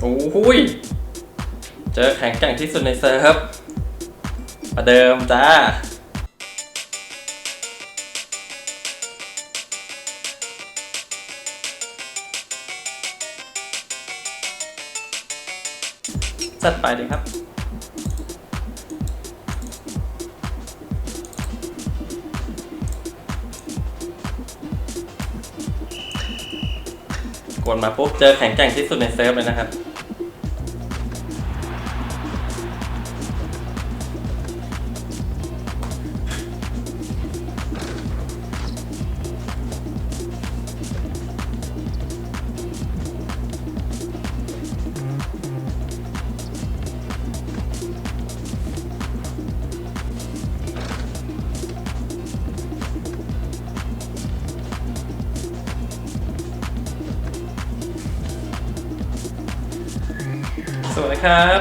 โอ้ย เจอแข็งแกร่งที่สุดในเซิร์ฟประเดิมจ้าจัดไปเลยครับ กดมาปุ๊บ เจอแข็งแกร่งที่สุดในเซิร์ฟเลยนะครับ สวยครับ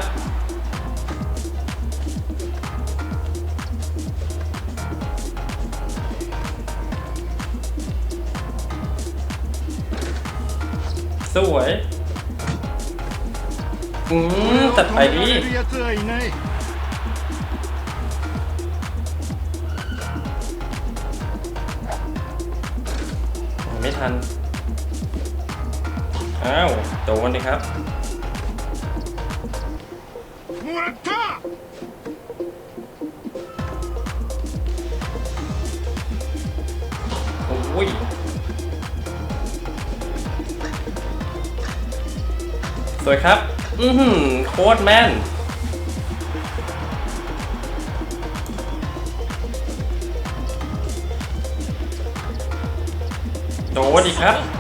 สวยอืมตัดไปดิ ไม่ทัน อ้าว โดนเลยครับ what I'm top! โอ้สวยครับ อืมโคตรแม่น โดดอีกครับ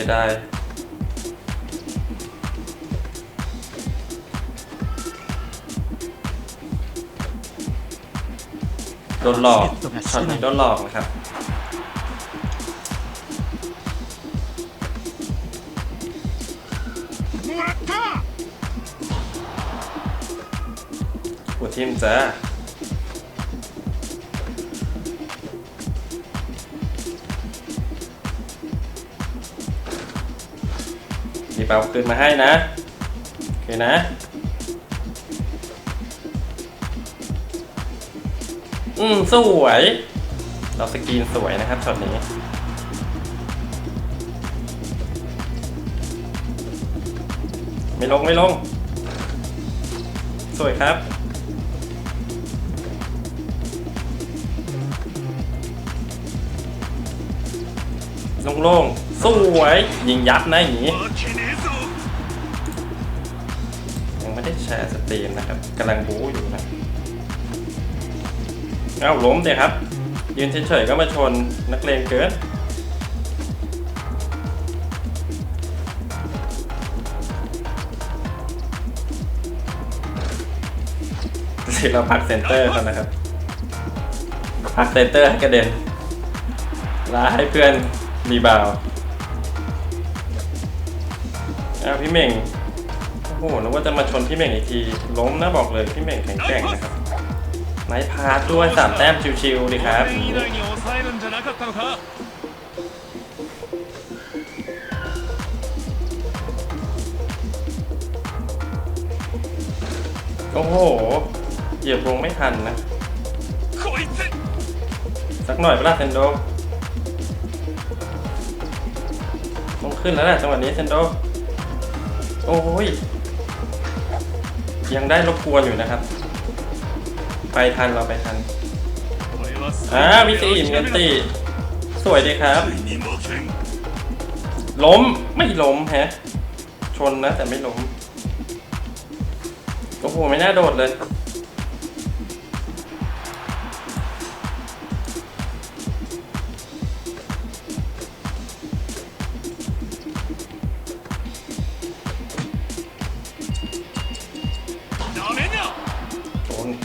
สียดาโดนหลอกช็อตนี้โดนหลอกนะครับ หัวทีมจ้า สีฟ้าตื่นมาให้นะโอเคนะอืมสวย เราสกรีนสวยนะครับช็อตนี้ไม่ลงไม่ลง สวยครับลงล่งๆ สวย ยิงยับนะอย่างนี้ ไม่ได้แชร์สตรีมนะครับกำลังบู๊อยู่นะเอ้าล้มเดี๋ยครับ ยืนเฉยๆก็มาชนนักเลงเกินสิเราพักเซนเตอร์เขานะครับ พักเซนเตอร์ให้กระเด็นลาให้เพื่อนรีบาวด์อ้าวพี่เม่ง โอ้นึกว่าจะมาชนพี่เม่งอีกที ล้มนะบอกเลยพี่เม่งแข็งแกร่งนะครับไม้พาดด้วยสามแต้มชิวๆดีครับโอ้โห เหยียบลงไม่ทันนะ สักหน่อยเวลาเซนโดต้องขึ้นแล้วแหละจังหวะนี้เซนโด โอ้ย ยังได้รบกวนอยู่นะครับ ไปทันเราไปทันอ่ามิติอินเงินตีสวยดีครับ ล้มไม่ล้มแฮะ ชนนะแต่ไม่ล้ม โอ้โห ไม่น่าโดดเลย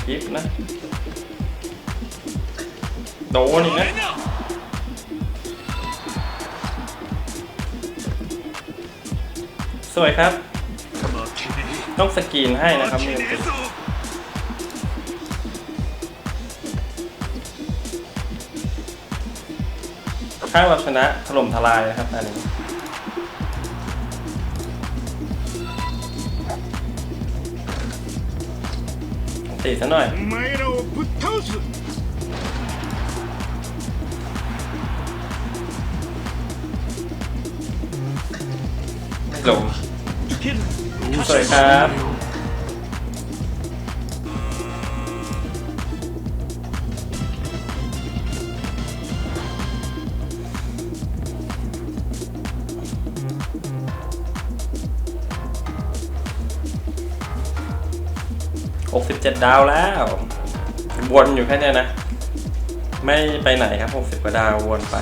คลิฟนะ โดนอีกนะสวยครับ ต้องสกรีนให้นะครับมือติดข้างเราชนะถล่มทลายนะครับอันนี้ ติซะหน่อยหลงสวยครับ 67 ดาวแล้ว วนอยู่แค่นี้นะ ไม่ไปไหนครับ 60 กว่าดาววนไป